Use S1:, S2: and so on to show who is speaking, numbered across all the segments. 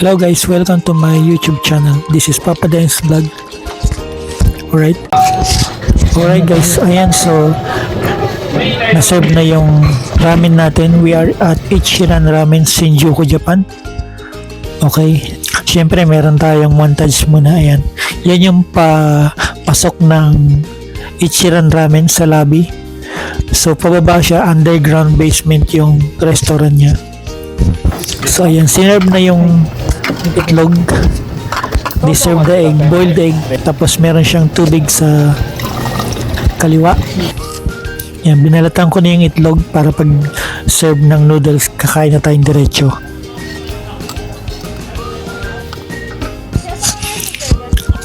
S1: Hello guys, welcome to my YouTube channel. This is Papa Dance Vlog. Alright? Alright guys, ayan so naserve na yung ramen natin. We are at Ichiran Ramen Shinjuku, Japan. Okay. Siyempre meron tayong montage muna. Ayan. Yan yung pa pasok ng Ichiran Ramen sa lobby. So pababa siya, underground basement yung restaurant niya. So ayan, sinerve na yung itlog. They serve the egg, boiled egg. Tapos meron siyang tubig sa kaliwa. Yan, binalatan ko na yung itlog para pag serve ng noodles, kakain na tayong diretso.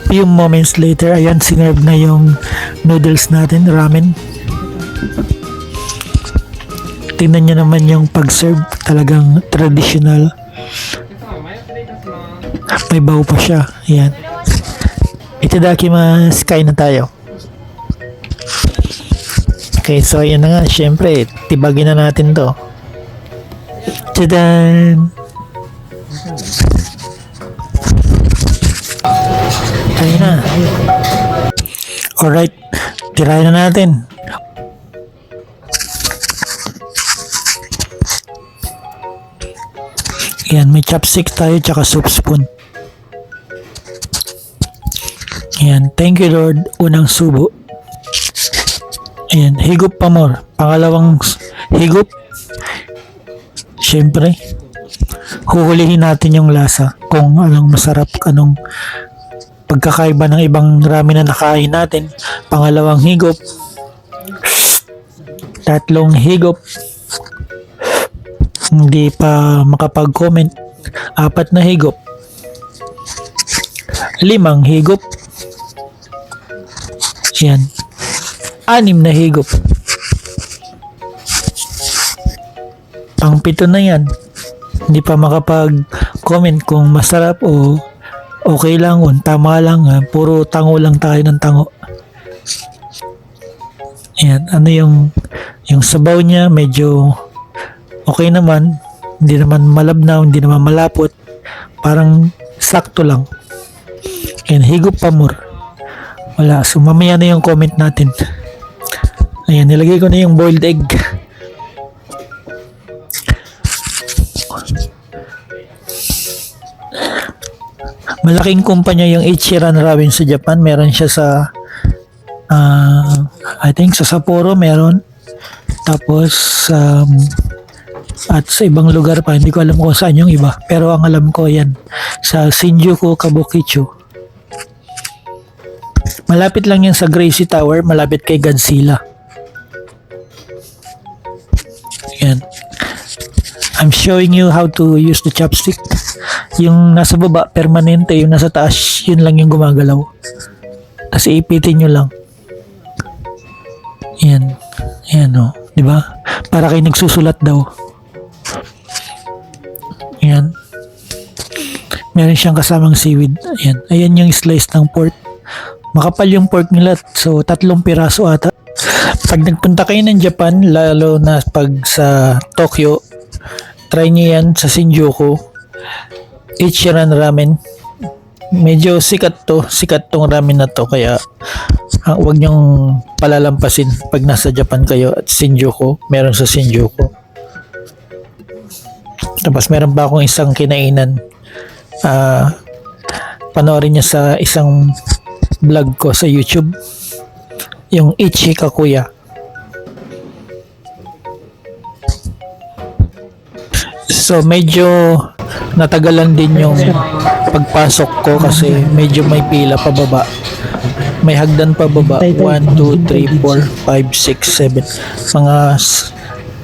S1: Few moments later, ayan, sinerve na yung noodles natin, ramen. Tingnan nyo naman yung pag-serve, talagang traditional. May baw pa siya. Ayan. Itadakimasu, kain na tayo. Okay, so ayan na nga. Siyempre, tibagin na natin to. Tadan! Tayo na. Alright, tirahin na natin. Ayan, may chopstick tayo tsaka soup spoon. Ayan, thank you Lord. Unang subo. Ayan, higop pa more. Pangalawang higop. Siyempre, huhulihin natin yung lasa kung anong masarap, anong pagkakaiba ng ibang ramen na nakain natin. Pangalawang higop. Tatlong higop. Hindi pa makapag-comment. Apat na higop. Limang higop. Yan. Anim na higop. Pang pito na yan. Hindi pa makapag-comment kung masarap o okay lang o tama lang. ah. Puro tango lang tayo ng tango. Yan. Ano yung yung sabaw niya medyo okay naman. Hindi naman malabnaw, hindi naman malapot. Parang sakto lang. Yan. Higop pa more. Wala. So, mamaya na yung comment natin. Ayan, nilagay ko na yung boiled egg. Malaking kumpanya yung Ichiran Ramen sa Japan. Meron siya sa ah, I think sa Sapporo meron. Tapos um, at sa ibang lugar pa, hindi ko alam kung saan yung iba. Pero ang alam ko yan, sa Shinjuku, Kabukicho. Malapit lang yan sa Gracie Tower, malapit kay Godzilla. Yan. I'm showing you how to use the chopstick. Yung nasa baba, permanente. Yung nasa taas, yun lang yung gumagalaw. Tapos ipitin nyo lang. Yan. Yan o. Di ba? Para kayo nagsusulat daw. Yan. Meron siyang kasamang seaweed. Ayan. Ayan yung slice ng pork. Makapal yung pork nila. So, tatlong piraso ata. Pag nagpunta kayo ng Japan, lalo na pag sa Tokyo, try nyo yan sa Shinjuku. Ichiran Ramen. Medyo sikat to. Sikat tong ramen na to. Kaya, ah, huwag nyong palalampasin pag nasa Japan kayo at Shinjuku. Meron sa Shinjuku. Tapos meron pa akong isang kinainan. Ah, panoorin niyo sa isang vlog ko sa YouTube. Yung Ichi Kakuya. So medyo natagalan din yung pagpasok ko kasi medyo may pila pababa. May hagdan pababa. 1, 2, 3, 4, 5, 6, 7. Mga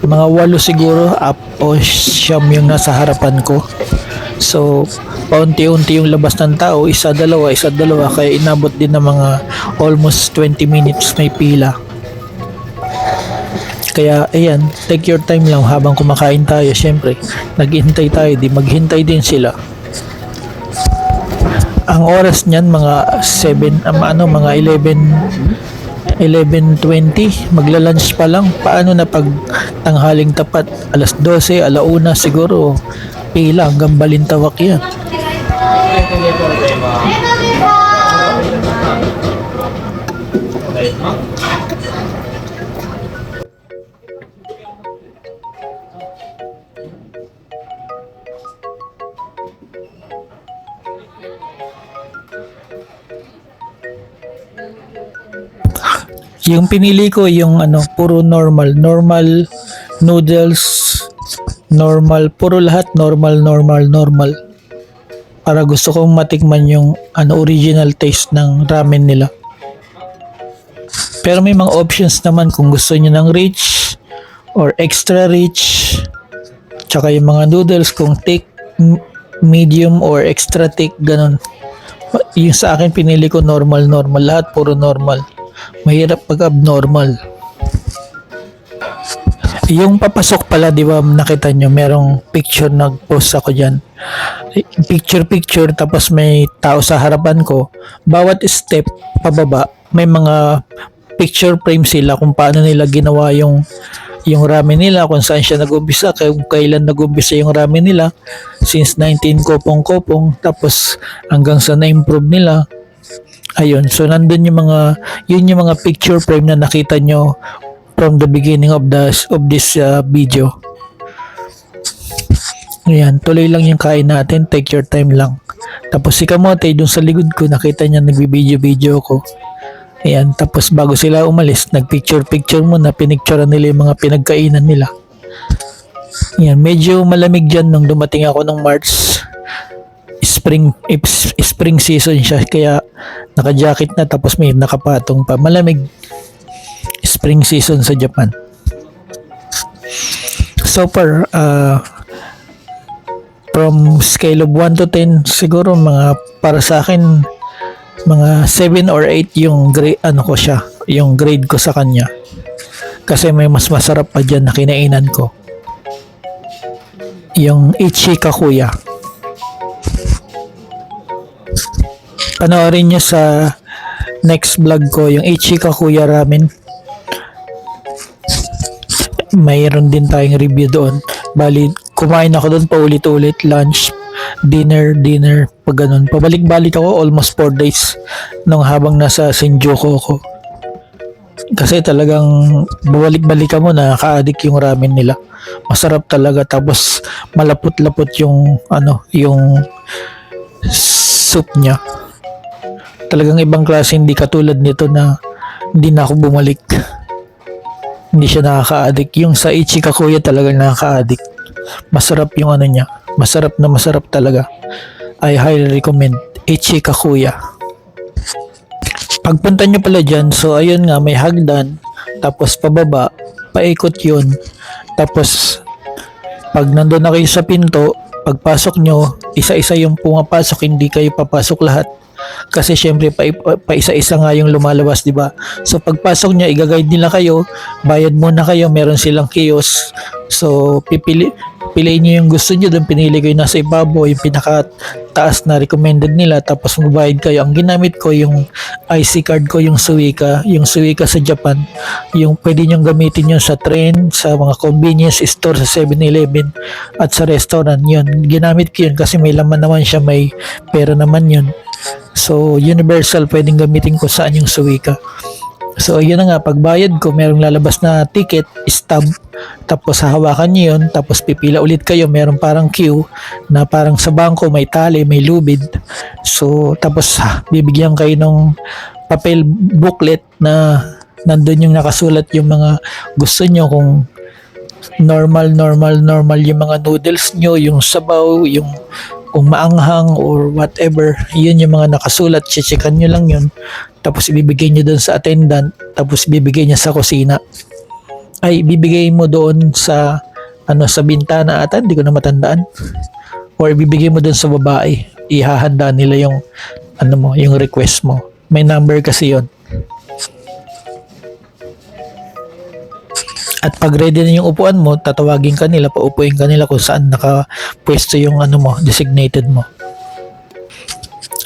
S1: mga walo siguro up o siyam yung nasa harapan ko. So, paunti-unti yung labas ng tao, isa, dalawa, isa, dalawa, kaya inabot din ng mga almost 20 minutes may pila. Kaya, ayan, take your time lang habang kumakain tayo. Siyempre, naghihintay tayo, di maghintay din sila. Ang oras niyan, mga 7, um, ano, mga 11, 11.20, magla-lunch pa lang. Paano na pag tanghaling tapat? Alas 12, alauna siguro, pila hanggang balintawak yan. Yung pinili ko yung ano, puro normal. Normal noodles, normal, puro lahat normal, normal, normal. Para gusto kong matikman yung ano, original taste ng ramen nila. Pero may mga options naman kung gusto niyo ng rich or extra rich. Tsaka yung mga noodles kung thick, medium or extra thick, ganun. Yung sa akin pinili ko normal, normal. Lahat puro normal. Mahirap pag abnormal. Yung papasok pala, di ba, nakita nyo, merong picture nag-post ako dyan. Picture, picture, tapos may tao sa harapan ko. Bawat step pababa, may mga picture frame sila kung paano nila ginawa yung yung ramen nila, kung saan siya nag-umpisa, kung kailan nag-umpisa yung ramen nila, since 19 kopong-kopong, tapos hanggang sa na-improve nila, Ayun, so nandun yung mga, yun yung mga picture frame na nakita nyo from the beginning of the of this uh, video. Ayan, tuloy lang yung kain natin, take your time lang. Tapos si Kamote, dun sa likod ko, nakita niya nagbibideo-video ko. Ayan, tapos bago sila umalis, nagpicture-picture muna, pinicturean nila yung mga pinagkainan nila. Ayan, medyo malamig dyan nung dumating ako ng March spring spring season siya kaya naka-jacket na tapos may nakapatong pa malamig spring season sa Japan. So far uh, from scale of 1 to 10 siguro mga para sa akin mga 7 or 8 yung grade ano ko siya yung grade ko sa kanya. Kasi may mas masarap pa dyan na kinainan ko. Yung Ichi Kakuya panoorin nyo sa next vlog ko yung Ichika Kuya Ramen mayroon din tayong review doon. Bali kumain ako doon paulit-ulit lunch dinner dinner pag ganun. Pabalik-balik ako almost 4 days nung habang nasa Shinjuku ako. Kasi talagang balik-balik ka mo nakaka-addict yung ramen nila. Masarap talaga tapos malapot-lapot yung ano yung soup niya. Talagang ibang klase hindi katulad nito na hindi na ako bumalik hindi siya nakaka-addict. Yung sa Ichika Kuya talagang nakaka-addict. Masarap yung ano niya. Masarap na masarap talaga. I highly recommend Ichika Kuya. Pagpunta nyo pala dyan so ayun nga may hagdan tapos pababa paikot yun. Tapos pag nandun na kayo sa pinto pagpasok nyo isa-isa yung pumapasok hindi kayo papasok lahat kasi syempre pa, pa isa-isa nga yung lumalabas, 'di ba? So pagpasok niya, i-guide nila kayo, bayad muna kayo, meron silang kiosk. So pipili piliin niyo yung gusto niyo, doon pinili ko yung nasa ibabaw, yung pinaka taas na recommended nila tapos magbayad kayo. Ang ginamit ko yung IC card ko yung Suica, yung Suica sa Japan, yung pwede niyong gamitin yun sa train, sa mga convenience store sa 7-Eleven at sa restaurant yun. Ginamit ko yun kasi may laman naman siya, may pera naman yun. So, universal pwedeng gamitin ko saan yung Suica. So, yun na nga, pagbayad ko, merong lalabas na ticket, stub, tapos hahawakan nyo yun, tapos pipila ulit kayo, meron parang queue, na parang sa bangko may tali, may lubid. So, tapos ha, bibigyan kayo ng papel booklet na nandun yung nakasulat yung mga gusto nyo kung normal, normal, normal yung mga noodles nyo, yung sabaw, yung kung maanghang or whatever, yun yung mga nakasulat, checkan nyo lang yun. Tapos ibibigay nyo doon sa attendant, tapos ibibigay niya sa kusina. Ay, ibibigay mo doon sa ano sa bintana ata, hindi ko na matandaan. Or ibibigay mo doon sa babae. Ihahanda nila yung ano mo, yung request mo. May number kasi yon. At pag ready na yung upuan mo, tatawagin ka nila, paupuin ka kung saan nakapwesto yung ano mo, designated mo.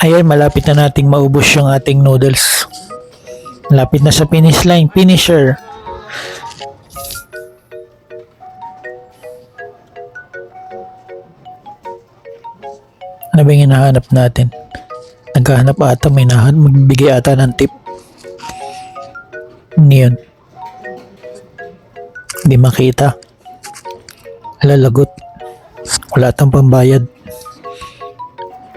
S1: Ayun, malapit na nating maubos yung ating noodles. Malapit na sa finish line. Finisher. Ano ba yung hinahanap natin? Naghahanap ata, may nahanap, magbigay ata ng tip. Ano yun? Hindi makita. Lalagot. Wala tang pambayad.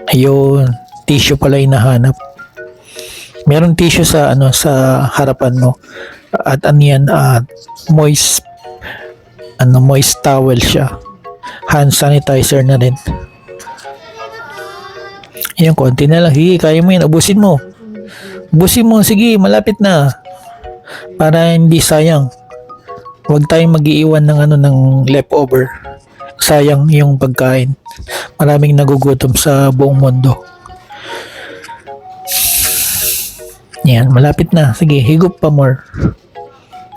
S1: Ayun, tissue pala hinahanap. Meron tissue sa ano sa harapan mo. At ano yan, ah, moist ano moist towel siya. Hand sanitizer na rin. Ayan, konti na lang. Sige, kaya mo yan. Ubusin mo. Ubusin mo. Sige, malapit na. Para hindi sayang. Huwag tayong mag-iiwan ng ano ng leftover. Sayang yung pagkain. Maraming nagugutom sa buong mundo. Yan, malapit na. Sige, higop pa more.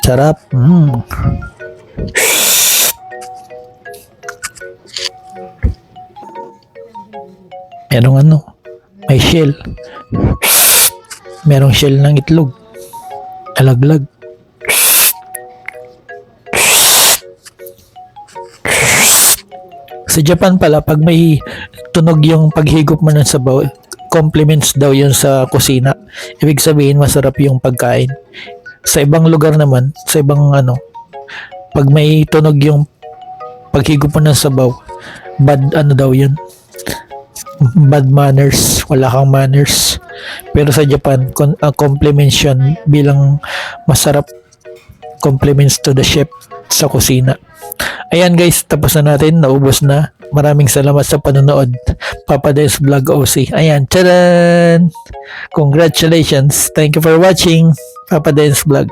S1: Sarap. Mm. Merong ano, may shell. Merong shell ng itlog. Alaglag. Sa Japan pala, pag may tunog yung paghigop mo ng sabaw, compliments daw yun sa kusina. Ibig sabihin, masarap yung pagkain. Sa ibang lugar naman, sa ibang ano, pag may tunog yung paghigop mo ng sabaw, bad ano daw yun. Bad manners, wala kang manners. Pero sa Japan, con- uh, compliments yun bilang masarap compliments to the chef sa kusina. Ayan guys, tapos na natin, naubos na. Maraming salamat sa panonood. Papa Des Vlog OC. Ayan, tadaan! Congratulations! Thank you for watching. Papa Des Vlog.